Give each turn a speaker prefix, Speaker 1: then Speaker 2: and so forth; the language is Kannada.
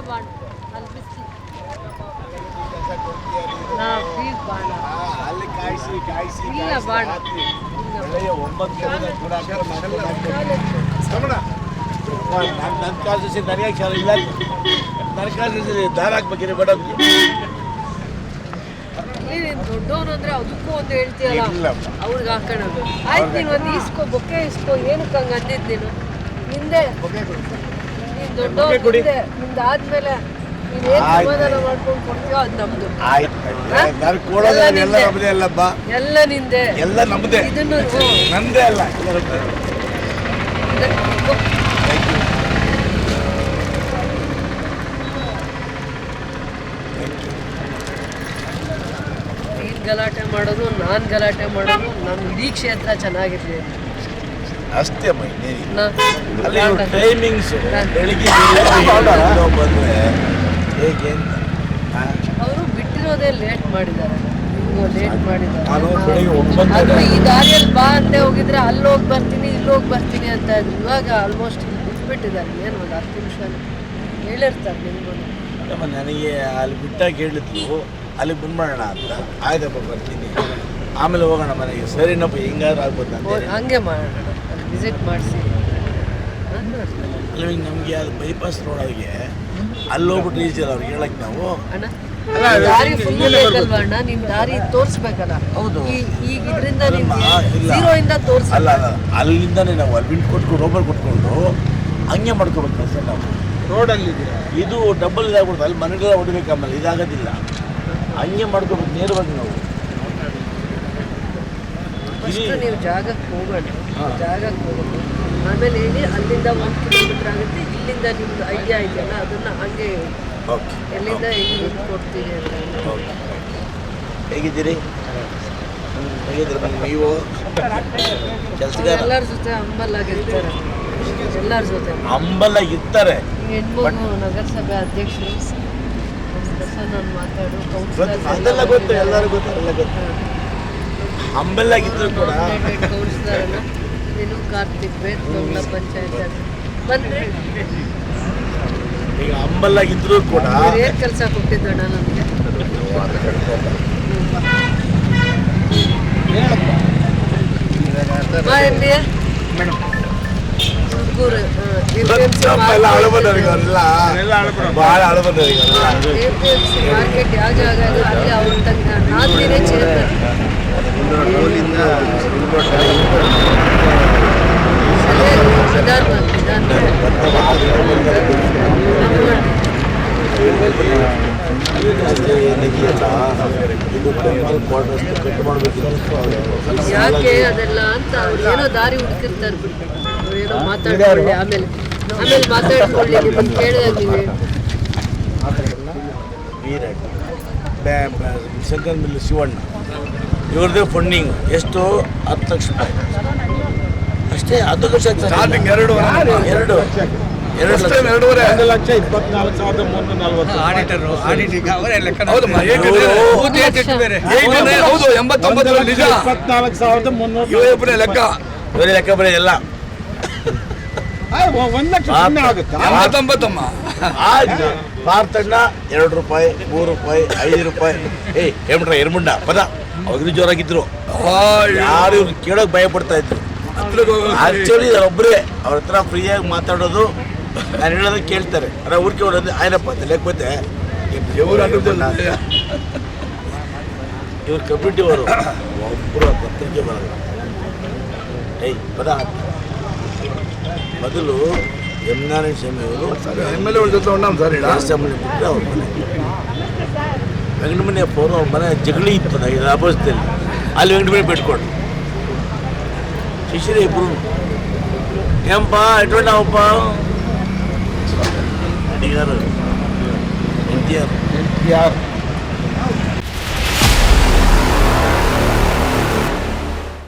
Speaker 1: ಅಲ್ಲಿ ಬಿಸಿ
Speaker 2: ಅಲ್ಲಿ ಕಾಯಿಸಿ ಕಾಯಿಸಿ
Speaker 1: ಇಲ್ಲ ಬಾಣ.
Speaker 2: ಒಳ್ಳೆಯ ಒಂಬತ್ತು ಕೂಡ ನನ್ನ ಕಾಸು ಸೇರಿ ನನಗೆ ಕೆಲಸ ಇಲ್ಲ. ನನ್ನ ಕಾಸು ಸೇರಿ ದಾರ ಹಾಕ್ಬೇಕಿರಿ ಬಡವ್ರಿಗೆ
Speaker 1: ದೊಡ್ಡವನು ಅಂದ್ರೆ ಅದಕ್ಕೂ ಒಂದು ಹೇಳ್ತೀಯಲ್ಲ. ಅವ್ರಿಗೆ ಹಾಕೋಣ. ಆಯ್ತು ನೀನು ಒಂದು ಇಸ್ಕೋ ಬೊಕ್ಕೆ ಇಸ್ಕೋ ಏನಕ್ಕೆ ಹಂಗೆ ಅಂದಿದ್ದು ನೀನು? ನಿಂದೆ. ನಾನು ಎಲ್ಲ
Speaker 2: ಎಲ್ಲ
Speaker 1: ನಿಂದೆ. ನಂದೇ.
Speaker 2: ಅಲ್ಲ.
Speaker 1: ನೀನ್ ಗಲಾಟೆ ಮಾಡೋದು ನಾನ್ ಗಲಾಟೆ ಮಾಡೋದು ನಮ್ ಇಡೀ ಕ್ಷೇತ್ರ ಚೆನ್ನಾಗಿರ್ಲಿ
Speaker 2: ಅಷ್ಟೇ
Speaker 1: ಮೈನೇ
Speaker 2: ಅಲ್ಲಿ ಟೈಮಿಂಗ್ಸ್
Speaker 1: ನಾನು-
Speaker 2: ಬೆಳಿಗ್ಗೆ ಬಂದ್ರೆ ಹೇಗೆ ಅಂತ.
Speaker 1: ಅವರು ಬಿಟ್ಟಿರೋದೇ ಲೇಟ್ ಮಾಡಿದ್ದಾರೆ. ಲೇಟ್ ಮಾಡಿದ್ದಾರೆ. ಈ ದಾರಿಯಲ್ಲಿ ಬಾ ಅಂತ ಹೋಗಿದ್ರೆ ಅಲ್ಲಿ ಹೋಗಿ ಬರ್ತೀನಿ ಇಲ್ಲಿ ಹೋಗಿ ಬರ್ತೀನಿ ಅಂತ ಇದ್ರು. ಇವಾಗ ಆಲ್ಮೋಸ್ಟ್ ಬಿಟ್ಬಿಟ್ಟಿದ್ದಾರೆ. ಏನು ಒಂದು ಹತ್ತು ನಿಮಿಷ ಹೇಳಿರ್ತಾರೆ ನಿಮ್ಗೂ
Speaker 2: ನನಗೆ ಅಲ್ಲಿ ಬಿಟ್ಟಾಗ ಹೇಳಿದ್ರು ಅಲ್ಲಿ ಬಂದ್ಬಿಡೋಣ ಅಂತ. ಆಯ್ತಪ್ಪ ಬರ್ತೀನಿ. ಆಮೇಲೆ ಹೋಗೋಣ ಮನೆಗೆ. ಸರಿನಪ್ಪ ಹಿಂಗಾದ್ರೂ ಆಗ್ಬೋದು.
Speaker 1: ಹಂಗೆ ಮಾಡೋಣ. ವಿಸಿಟ್ ಮಾಡಿಸಿ.
Speaker 2: ಅಲ್ಲ ನಮಗೆ ಅದು ಬೈಪಾಸ್ ರೋಡಾಗೆ ಅಲ್ಲಿ ಹೋಗ್ಬಿಟ್ಟು ರೀಚ್ ಅಲ್ಲ ಅವ್ರಿಗೆ ಹೇಳಕ್ ನಾವು?
Speaker 1: ಅಣ್ಣ ದಾರಿ ಫುಲ್ ಬೇಕಲ್ವಾ ಅಣ್ಣ? ನಿಮ್ಮ ದಾರಿ ತೋರಿಸ್ಬೇಕಲ್ಲ.
Speaker 2: ಹೌದು.
Speaker 1: ಈ- ಈಗ ಇದರಿಂದ
Speaker 2: ಇಲ್ಲ.
Speaker 1: ತೋರಿಸ್
Speaker 2: ಅಲ್ಲ ಅಲ್ಲ. ಅಲ್ಲಿಂದನೇ ನಾವು ಅಲ್ಲಿ ಬಿಟ್ಟು ಕೊಟ್ಕೊಂಡು ರೋಬರ್ ಕೊಟ್ಕೊಂಡು ಹಂಗೆ ಮಾಡ್ಕೊಬೇಕು ಸರ್ ನಾವು.
Speaker 3: ರೋಡಲ್ಲಿ
Speaker 2: ಇದು ಡಬಲ್ ಇದಾಗ್ಬಿಡ್ತು ಅಲ್ಲಿ ಮನೆಗೆಲ್ಲ ಹೊಡಿಬೇಕು ಆಮೇಲೆ ಇದಾಗೋದಿಲ್ಲ. ಹಂಗೆ ಮಾಡ್ಕೋಬೇಕು ನೇರವಾಗಿ ನಾವು.
Speaker 1: ಫಸ್ಟ್ ನೀವು ಜಾಗಕ್ಕೆ ಹೋಗೋಣ ಜಾಗಕ್ಕೆ ಹೋಗೋಣ ಆಮೇಲೆ ಹೇಳಿ ಅಲ್ಲಿಂದ ಒಂದು ಕಿಲೋಮೀಟರ್ ಆಗುತ್ತೆ. ಇಲ್ಲಿಂದ ನಿಮ್ದು ಐಡಿಯಾ ಇದೆಯಲ್ಲ ಅದನ್ನ ಹಂಗೆ ಎಲ್ಲಿಂದ ಹೆಂಗೆ ಕೊಡ್ತೀವಿ ಅಂತ.
Speaker 2: ಹೇಗಿದ್ದೀರಿ? ನೀವು? ಕೆಲಸಗಾರ?
Speaker 1: ಎಲ್ಲರ ಜೊತೆ ಹಂಬಲಾಗಿರ್ತಾರೆ ಎಲ್ಲರ ಜೊತೆ.
Speaker 2: ಅಂಬಲ್ಲ ಇರ್ತಾರೆ
Speaker 1: ಹೆಣ್ಮಗು ನಗರಸಭೆ ಅಧ್ಯಕ್ಷರು. ಸೊ ನಾನು ಮಾತಾಡು
Speaker 2: ಅದೆಲ್ಲ ಗೊತ್ತು ಎಲ್ಲರಿಗೂ ಗೊತ್ತು ಎಲ್ಲ ಗೊತ್ತು. ಅಂಬಲ್ಲಾಗಿದ್ರು ಕೂಡ
Speaker 1: ಕೌನ್ಸಿಲರ್ನ ನೀನು ಕಾರ್ತಿಕ್ ಬೇತ್ ಮಂಗಳ ಪಂಚಾಯತ್ ಬಂದ್ರೆ
Speaker 2: ಈಗ ಅಂಬಲ್ಲಾಗಿದ್ರು ಕೂಡ
Speaker 1: ಏನ್ ಕೆಲಸ ಕೊಟ್ಟಿದ್ದಣ್ಣ ನಮಗೆ ಎಲ್ಲಿ ಹುಡುಗರು
Speaker 2: ಎಲ್ಲ ಅಳಬದವ್ರಿಗೆ ಅವರೆಲ್ಲ ಭಾಳ ಅಳಬದವ್ರಿಗೆ ಅವರೆಲ್ಲ
Speaker 1: A P M C market ಯಾವ ಜಾಗ ಇದೆ ಅಲ್ಲಿ ಅವ್ರ ತನಕ ನಾಲ್ಕು ಚೇರ್ಮನ್ ನಿಧಾನವಾಗಿ
Speaker 2: ಮಾಡಬೇಕಿತ್ತು
Speaker 1: ಯಾಕೆ ಅದೆಲ್ಲ ಅಂತ ಏನೋ ದಾರಿ ಹುಡುಕಿರ್ತಾರೆ. ಏನೋ ಮಾತಾಡ್ಕೊಳ್ಳಿ ಆಮೇಲೆ. ಆಮೇಲೆ ಮಾತಾಡ್ಕೊಳ್ಳಿ ನಿಮ್ಮನ್ನು ಕೇಳಿದಾಗ ನೀವು
Speaker 2: ವೀರಟ್ ಬ್ಯಾ- ಬ್ಯಾ- ಶಂಕರ್ ಮಿಲ್ ಶಿವಣ್ಣ. ಇವ್ರದ್ದೇ ಫಂಡಿಂಗ್ ಎಷ್ಟು ಹತ್ತು ಲಕ್ಷ ರೂಪಾಯಿ. ಅಷ್ಟೇ ಹತ್ತು ಲಕ್ಷ
Speaker 3: ಸ್ಟಾರ್ಟಿಂಗ್ ಎರಡು
Speaker 2: ಎರಡು ಎರಡು ಲಕ್ಷ
Speaker 3: ಎರಡೂವರೆ. ಒಂದು ಲಕ್ಷ ಇಪ್ಪತ್ನಾಲ್ಕು ಸಾವಿರದ ಮುನ್ನೂರ ನಲ್ವತ್ತು
Speaker 4: ಆಡಿಟರ್ ಆಡಿಟಿಂಗ್ ಅವರೇ ಲೆಕ್ಕ
Speaker 3: ಹೌದು ಎಂಬತ್ತೊಂಬತ್ತು ನಿಜ.
Speaker 5: ಇಪ್ಪತ್ನಾಲ್ಕು ಸಾವಿರದ ಮುನ್ನೂರ
Speaker 3: ಇವರೇ ಲೆಕ್ಕ.
Speaker 2: ಇವರೇ ಲೆಕ್ಕ ಬರೀ ಎಲ್ಲ.
Speaker 5: ಒಂದ್ ಲಕ್ಷ ಸುಮ್ಮನೆ ಆಗುತ್ತಾ.
Speaker 3: ಎಂಬತ್ತೊಂಬತ್ತಮ್ಮ.
Speaker 2: ಆಯ್ತು. ಪಾರ್ತಣ್ಣ ಎರಡು ರೂಪಾಯಿ ಮೂರು ರೂಪಾಯಿ ಐದು ರೂಪಾಯಿ. ಏಯ್ ಹೇಮಂಡ್ರ ಎರಮುಂಡ ಪದ. ಅವ್ರಿಗೂ ಜೋರಾಗಿದ್ರು. ಯಾರು ಇವ್ರು ಕೇಳೋಕೆ ಭಯ ಪಡ್ತಾ ಇದ್ರು ಆಕ್ಚುಲಿ ಒಬ್ಬರೇ ಅವ್ರ ಹತ್ರ ಫ್ರೀಯಾಗಿ ಮಾತಾಡೋದು. ನಾನು ಹೇಳೋದಕ್ಕೆ ಕೇಳ್ತಾರೆ. ಅರೆ ಊರಿಗೆ ಹೊಡೋದು ಆಯ್ನಪ್ಪ ಅಂತ ಲೆಕ್ಕತ್ತೆ
Speaker 3: ಇವ್ರು
Speaker 2: ಕಮಿಟಿ ಅವರು. ಒಬ್ಬರು ಪತ್ರಿಕೆ ಬರಲ್ಲ. ಏಯ್ ಪದ. ಮೊದಲು ಎಂನಾರ ವಿಷಯ
Speaker 3: ಎಮ್ ಎಲ್ ಎ ಜೊತೆ ಉಂಟಾಂ ಸರ್
Speaker 2: ಅಸೆಂಬ್ಲಿ ಬಿಟ್ಟರೆ ಅವ್ರ ಮನೆ ವೆಂಕಟಮಣಿ ಫೋನ್ ಅವ್ರ ಮನೆ ಜಗಳಿ ಇತ್ತು ನನಗೆ ಅಪೋಸಿದಲ್ಲಿ ಅಲ್ಲಿ ವೆಂಕಟಮಣಿ ಬಿಟ್ಕೊಂಡು ಶಿಷ್ಯರೇ ಇಬ್ಬರು ಏಂಪ ಎಟ್ಕೊಂಡು ಅವಪ್ಪ ಅಡಿಗಾರು N T R N T R